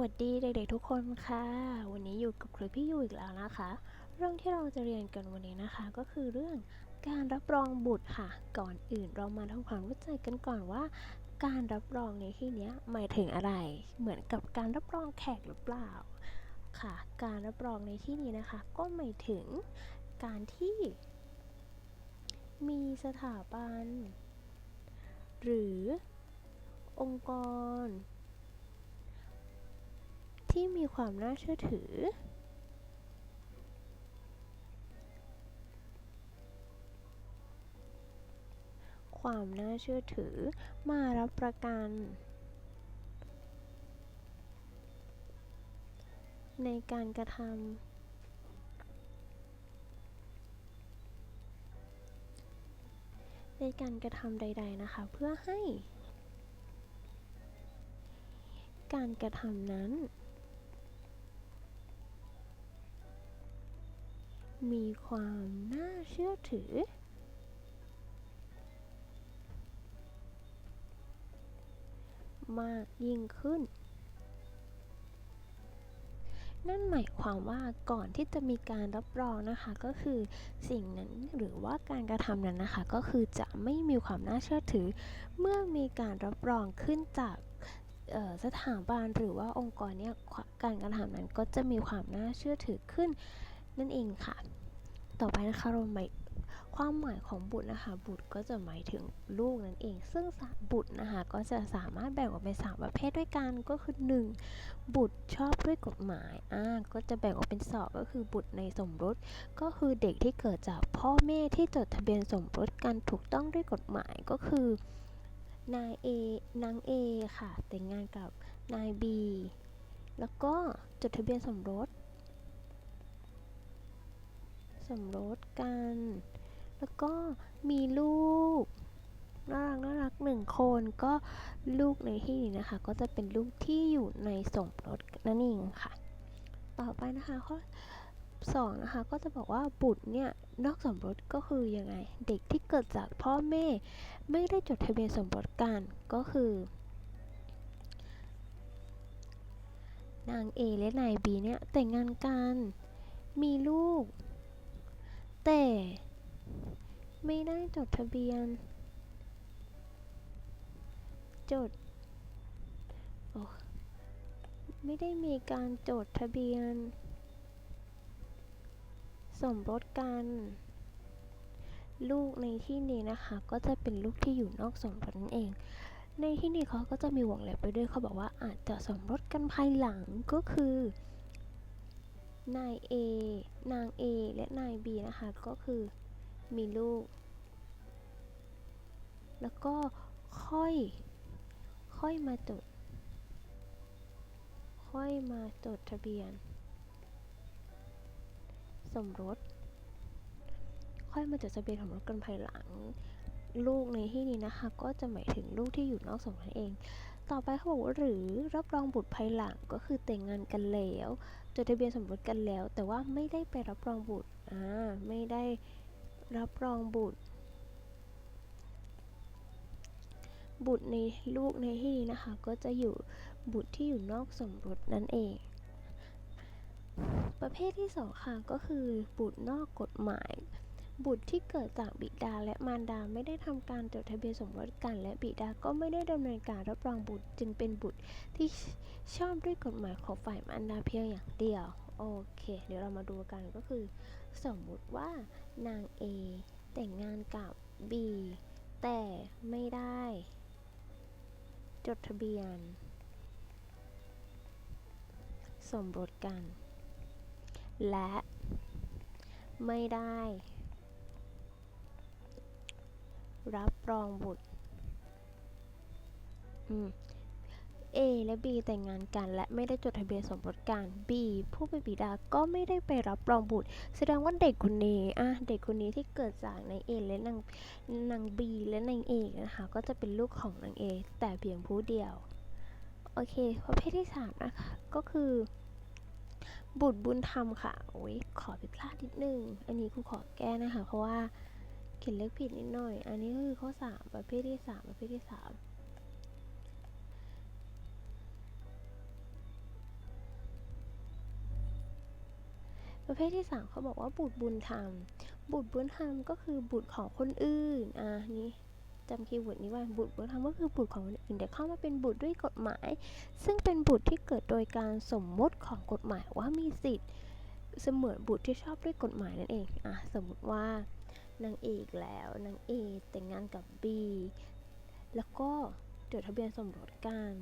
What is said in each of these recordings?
วัสดีเด็กๆทุกคนค่ะ วันนี้อยู่กับครูพี่ยูอีกแล้วนะคะ เรื่องที่เราจะเรียนกันวันนี้นะคะก็คือเรื่องการรับรองบุตรค่ะ ก่อนอื่นเรามาทำความรู้จักกันก่อนว่า การรับรองในที่นี้หมายถึงอะไร เหมือนกับการรับรองแขกหรือเปล่าค่ะ การรับรองในที่นี้นะคะ ก็หมายถึงการที่ มีสถาบัน หรือองค์กร ที่มีความน่าเชื่อถือ ความน่าเชื่อถือมารับประกัน ในการกระทำในการกระทำใด ๆ นะคะ เพื่อให้ การกระทำนั้น มีความน่าเชื่อถือ มากยิ่งขึ้น นั่นหมายความว่าก่อนที่จะมีการรับรองนะคะก็คือสิ่งนั้นหรือว่าการกระทำนั้นนะคะ ก็คือจะไม่มีความน่าเชื่อถือ เมื่อมีการรับรองขึ้นจากสถาบันหรือว่าองค์กรเนี่ยการกระทำนั้นก็จะมีความน่าเชื่อถือขึ้น นั่นเองค่ะ ต่อไปนะคะเราหมายความหมายของบุตรนะคะ บุตรก็จะหมายถึงลูกนั่นเอง ซึ่งบุตรนะคะก็จะสามารถแบ่งออกเป็นสามประเภทด้วยกันก็คือ 1. บุตรชอบด้วยกฎหมายอ่าก็จะแบ่งออกเป็นสองก็คือบุตรในสมรส ก็คือเด็กที่เกิดจากพ่อแม่ที่จดทะเบียนสมรสกันถูกต้องด้วยกฎหมายก็คือนาย A นาง A ค่ะ แต่งงานกับนาย B แล้วก็จดทะเบียนสมรส มรสกัน แล้วก็มีลูกน่ารักน่ารักหนึ่งคนก็ลูกในที่นี้นะคะ ก็จะเป็นลูกที่อยู่ในสมรสนั่นเองค่ะ ต่อไปนะคะข้อสองนะคะก็จะบอกว่าบุตรเนี่ยนอกสมรสก็คือยังไง เด็กที่เกิดจากพ่อแม่ไม่ได้จดทะเบียนสมรสกันก็คือนาง A และนาย B เนี่ยแต่งงานกัน มีลูก แต่ ไม่ได้จดทะเบียน จดโอ้ไม่ได้มีการจดทะเบียน สมรสกัน ลูกในที่นี้นะคะ ก็จะเป็นลูกที่อยู่นอกสมรสนั่นเอง ในที่นี้เขาก็จะมีวงเล็บไปด้วยเขาบอกว่าอาจจะสมรสกันภายหลังก็คือ นาย A นาง A และนาย B นะคะก็คือมีลูก แล้วก็ค่อยค่อยมาจด ค่อยมาจดทะเบียน สมรส ค่อยมาจดทะเบียนสมรสกันภายหลัง ลูกในที่นี้นะคะ ก็จะหมายถึงลูกที่อยู่นอกสมรสนั่นเอง ต่อไปเขาบอกว่าหรือรับรองบุตรภายหลังก็คือแต่งงานกันแล้วจดทะเบียนสมรสกันแล้ว แต่ว่าไม่ได้ไปรับรองบุตรอ่าไม่ได้รับรองบุตร บุตรในลูกในที่นี้นะคะ ก็จะอยู่บุตรที่อยู่นอกสมรสนั่นเอง ประเภทที่สองค่ะก็คือบุตรนอกกฎหมาย บุตรที่เกิดจากบิดาและมารดาไม่ได้ทำการจดทะเบียนสมรสกัน และบิดาก็ไม่ได้ดำเนินการรับรองบุตรจึงเป็นบุตรที่ชอบด้วยกฎหมายของฝ่ายมารดาเพียงอย่างเดียว โอเค เดี๋ยวเรามาดูกันก็คือ สมมุติว่านาง A แต่งงานกับ B แต่ไม่ได้ จดทะเบียน สมรสกัน และไม่ได้ รับรองบุตร อืม A และ B แต่งงานกัน และไม่ได้จดทะเบียนสมรสกัน B ผู้เป็นบิดาก็ไม่ได้ไปรับรองบุตร แสดงว่าเด็กคนนี้อะเด็กคนนี้ที่เกิดจากนาง A และนางนาง B และนาง A นะคะ ก็จะเป็นลูกของนาง A แต่เพียงผู้เดียว โอเคประเภทที่ 3 นะคะ ก็คือ บุตรบุญธรรมค่ะ โอ้ยขอผิดพลาดนิดนึง อันนี้ครูขอแก้นะคะ เพราะว่า เขียนเลขผิดนิดหน่อย อันนี้ก็คือข้อ 3 ประเภทที่ 3 ประเภทที่ 3ประเภทที่ 3เขาบอกว่าบุตรบุญธรรม บุตรบุญธรรมก็คือบุตรของคนอื่น อ่า นี่จำคีย์เวิร์ดนี้ไว้บุตรบุญธรรมก็คือบุตรของคนอื่นแต่เข้ามาเป็นบุตรด้วยกฎหมาย ซึ่งเป็นบุตรที่เกิดโดยการสมมติของกฎหมายว่ามีสิทธิ์ เสมือนบุตรที่ชอบด้วยกฎหมายนั่นเอง อะ สมมติว่า นางเอกแล้วนางเอกแต่งงานกับบีแล้วก็จดทะเบียนสมรสกัน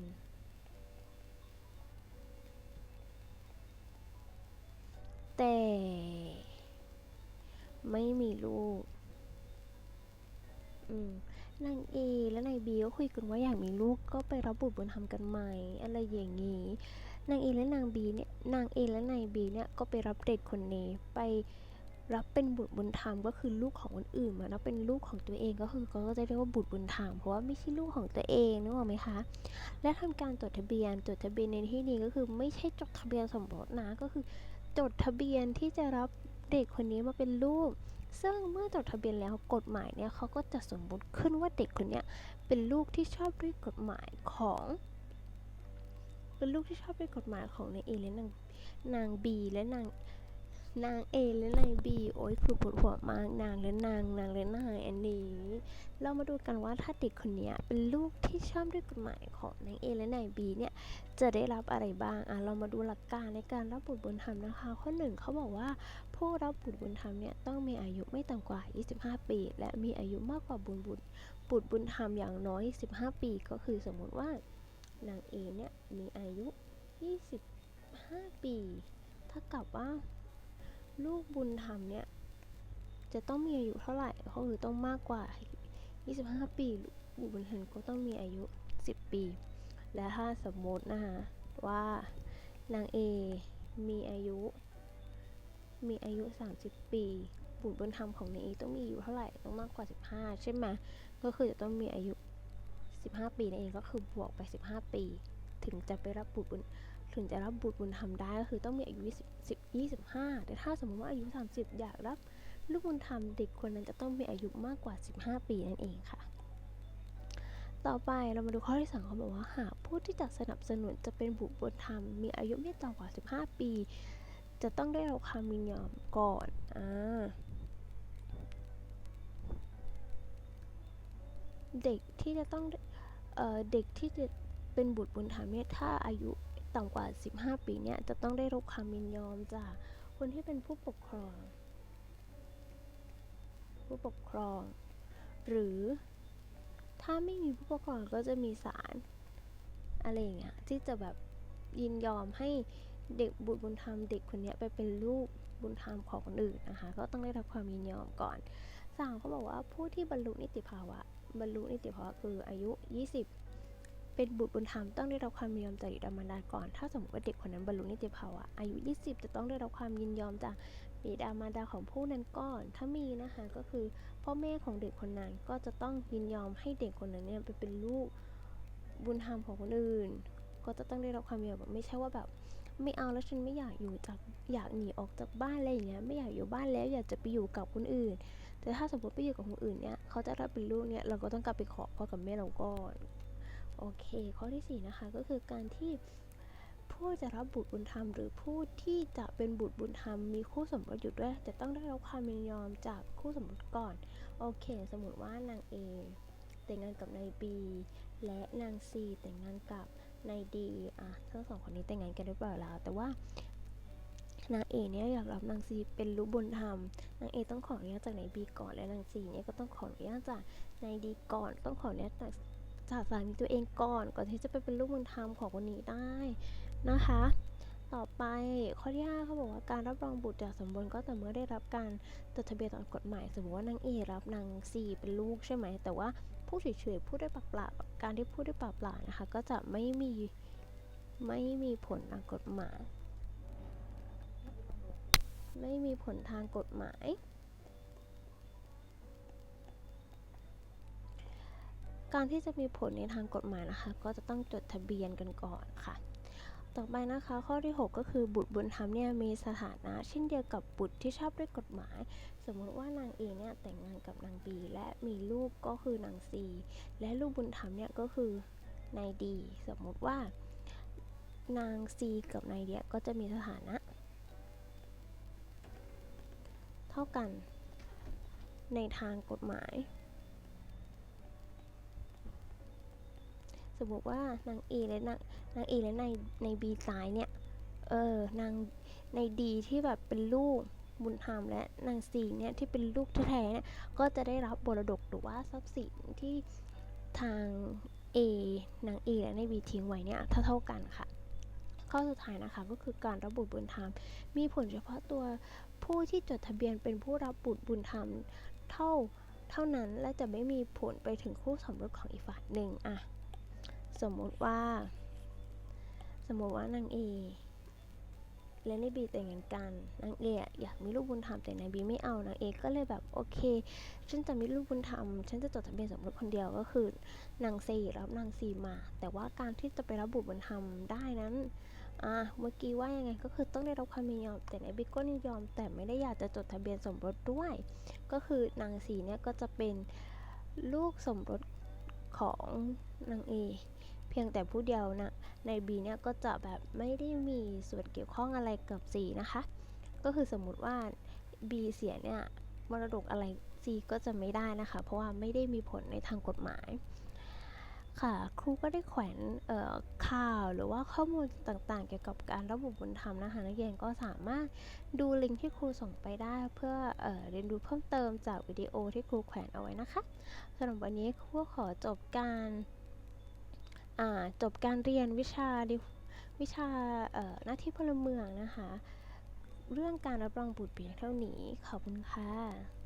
แต่ไม่มีลูกอืมนางเอและนายบีก็คุยกันว่าอยากมีลูกก็ไปรับบุตรบุญธรรมกันใหม่อะไรอย่างนี้นางเอและนางบีเนี่ยนางเอและนายบีเนี่ยก็ไปรับเด็กคนนี้ไป รับเป็นบุตรบุญธรรมก็คือลูกของคนอื่นมาแล้วเป็นลูกของตัวเองก็คือก็จะเรียกว่าบุตรบุญธรรมเพราะว่าไม่ใช่ลูกของตัวเองนึกออกไหมคะ และทำการจดทะเบียนจดทะเบียนในที่นี้ก็คือไม่ใช่จดทะเบียนสมรสนะก็คือจดทะเบียนที่จะรับเด็กคนนี้มาเป็นลูก ซึ่งเมื่อจดทะเบียนแล้วกฎหมายเนี่ยเขาก็จะสมมติขึ้นว่าเด็กคนนี้เป็นลูกที่ชอบด้วยกฎหมายของเป็นลูกที่ชอบด้วยกฎหมายของนายเอและนางนางบีและนาง นางเอและนายบีโอ้ยคือปวดหัวมากนางและนางนางและนายอันนี้ เรามาดูกันว่าถ้าเด็กคนนี้เป็นลูกที่ชอบด้วยกฎหมายของนางเอและนายบีเนี่ยจะได้รับอะไรบ้างอะเรามาดูหลักการในการรับบุตรบุญธรรมนะคะข้อหนึ่งเขาบอกว่าผู้รับบุตรบุญธรรมเนี่ยต้องมีอายุไม่ต่ำกว่า 25 ปี และมีอายุมากกว่าบุญบุตรบุตรบุญธรรมอย่างน้อย 15 ปีก็คือสมมติว่านางเอเนี่ยมีอายุ 25 ปี ถ้ากับว่า ลูกบุญธรรมเนี่ย จะต้องมีอายุเท่าไหร่ก็คือต้องมากกว่า 25 ปีบุตรบุญธรรมก็ต้องมีอายุ 10 ปี และถ้าสมมตินะคะว่านางเอมีอายุ มีอายุ 30 ปีบุตรบุญธรรมของนางเอต้องมีอายุเท่าไหร่ต้องมากกว่า 15 ใช่ไหมก็คือจะต้องมีอายุ 15 ปีนั่นเองก็คือบวกไป 15 ปี ถึงจะไปรับบุตรบุญ ถึงจะรับบุตรบุญธรรมได้ก็คือต้องมีอายุ20 25 แต่ถ้าสมมติว่าอายุ 30 อยากรับลูกบุญธรรมเด็กคนนั้นจะต้องมีอายุมากกว่า 15 ปีนั่นเองค่ะ ต่อไปเรามาดูข้อที่สองเขาบอกว่าหากผู้ที่จะสนับสนุนจะเป็นบุตรบุญธรรม มีอายุไม่ต่ำกว่า 15 ปี จะต้องได้รับความยินยอมก่อนอ่าเด็กที่จะต้องเอเด็กที่จะเป็นบุตรบุญธรรมเนี่ยถ้าอายุ ต่ำกว่า 15 ปีเนี่ยจะต้องได้รับความยินยอมจากคนที่เป็นผู้ปกครอง ผู้ปกครอง หรือถ้าไม่มีผู้ปกครองก็จะมีศาลอะไรอย่างเงี้ยที่จะแบบยินยอมให้เด็กบุตรบุญธรรมเด็กคนนี้ไปเป็นลูกบุญธรรมของคนอื่นนะคะ ก็ต้องได้รับความยินยอมก่อนสามเขาบอกว่าผู้ที่บรรลุนิติภาวะ บรรลุนิติภาวะคืออายุ 20 เป็นบุตรบุญธรรมต้องได้รับความยินยอมจากบิดามารดาก่อน ถ้าสมมติว่าเด็กคนนั้นบรรลุนิติภาวะอายุ 20 จะต้องได้รับความยินยอมจากบิดามารดาของผู้นั้นก่อน ถ้ามีนะคะก็คือพ่อแม่ของเด็กคนนั้นก็จะต้องยินยอมให้เด็กคนนั้นเนี่ยไปเป็นลูกบุญธรรมของคนอื่น ก็จะต้องได้รับความยินยอมแบบไม่ใช่ว่าแบบไม่เอาแล้วฉันไม่อยากอยู่จากอยากหนีออกจากบ้านอะไรอย่างเงี้ยไม่อยากอยู่บ้านแล้วอยากจะไปอยู่กับคนอื่น แต่ถ้าสมมติไปอยู่กับคนอื่นเนี่ยเขาจะรับเป็นลูกเนี่ยเราก็ต้องกลับไปขอพ่อกับแม่เราก่อน โอเค ข้อที่สี่นะคะ ก็คือการที่ผู้จะรับบุตรบุญธรรม หรือผู้ที่จะเป็นบุตรบุญธรรมมีคู่สมรสอยู่ด้วย จะต้องได้รับความยินยอมจากคู่สมรสก่อน โอเค สมมติว่านางเอแต่งงานกับนายบีและนางซีแต่งงานกับนายดีอะทั้งสองคนนี้แต่งงานกันเรียบร้อยแล้วแต่ว่านางเอเนี่ยอยากรับนางซีเป็นลูกบุญธรรมนางเอต้องขออนุญาตจากนายบีก่อนและนางซีเนี่ยก็ต้องขออนุญาตจากนายดีก่อน ต้องขออนุญาตจาก จาก สามีตัวเองก่อน ก่อนที่จะไปเป็นลูกบุญธรรมของคนนี้ได้นะคะ ต่อไปข้อที่5เขาบอกว่าการรับรองบุตรจากสมบูรณ์ก็แต่เมื่อได้รับการจดทะเบียนตามกฎหมาย สมมติว่านางเอรับนางซีเป็นลูกใช่ไหม แต่ว่าผู้เฉยๆพูดได้ปากเปล่าการที่พูดได้ปากเปล่านะคะ ก็จะไม่มีไม่มีผลทางกฎหมาย ไม่มีผลทางกฎหมาย การที่จะมีผลในทางกฎหมายนะคะ ก็จะต้องจดทะเบียนกันก่อนค่ะ ต่อไปนะคะข้อที่ 6 ก็คือบุตรบุญธรรมเนี่ยมีสถานะ เช่นเดียวกับบุตรที่ชอบด้วยกฎหมาย สมมติว่านางเอเนี่ยแต่งงานกับนางบีและมีลูกก็คือนางซีและลูกบุญธรรมเนี่ยก็คือนายดี สมมติว่านางซีกับนายเดียก็จะมีสถานะ เท่ากันในทางกฎหมาย สมมติว่านาง A และนางนาง A และนายใน B ซ้ายเนี่ย เออนางใน D ที่แบบเป็นลูกบุญธรรมและนาง C เนี่ยที่เป็นลูกแท้ๆเนี่ยก็จะได้รับบรดกหรือว่าทรัพย์สินที่ทาง A นาง A และนาย B ทิ้งไว้เนี่ยเท่าเท่าๆกันค่ะ ข้อสุดท้ายนะคะก็คือการรับบุตรบุญธรรม มีผลเฉพาะตัวผู้ที่จดทะเบียนเป็นผู้รับบุตรบุญธรรมเท่าเท่านั้นและจะไม่มีผลไปถึงคู่สมรสของอีกฝ่ายหนึ่งอะ สมมุติว่า สมมติว่านางเอและนายบีแต่งงานกันนางเออยากมีลูกบุญธรรมแต่นายบีไม่เอานางเอก็เลยแบบโอเค ฉันจะมีลูกบุญธรรม ฉันจะจดทะเบียนสมรสคนเดียวก็คือนางซีรับนางซีมา แต่ว่าการที่จะไปรับบุตรบุญธรรมได้นั้นอะเมื่อกี้ว่ายังไงก็คือต้องได้รับความยินยอม แต่นายบิ๊กก็ยินยอม แต่ไม่ได้อยากจะจดทะเบียนสมรสด้วย ก็คือนางสีเนี่ยก็จะเป็นลูกสมรส ของนางเอเพียงแต่ผู้เดียวนะในบีเนี่ยก็จะแบบไม่ได้มีส่วนเกี่ยวข้องอะไรกับซีนะคะ ก็คือสมมุติว่า B เสียเนี่ยมรดกอะไร C ก็จะไม่ได้นะคะ เพราะว่าไม่ได้มีผลในทางกฎหมาย ค่ะครูก็ได้แขวนข่าวหรือว่าข้อมูลต่างๆ เกี่ยวกับการระบุบุญธรรมนะคะนักเรียนก็สามารถดูลิงก์ที่ครูส่งไปได้เพื่อเออเรียนรู้เพิ่มเติมจากวิดีโอที่ครูแขวนเอาไว้นะคะสำหรับวันนี้ครูก็ขอจบการจบการเรียนวิชาวิชาหน้าที่พลเมืองนะคะ เรื่องการรับรองบุตรเพียงเท่านี้ขอบคุณค่ะ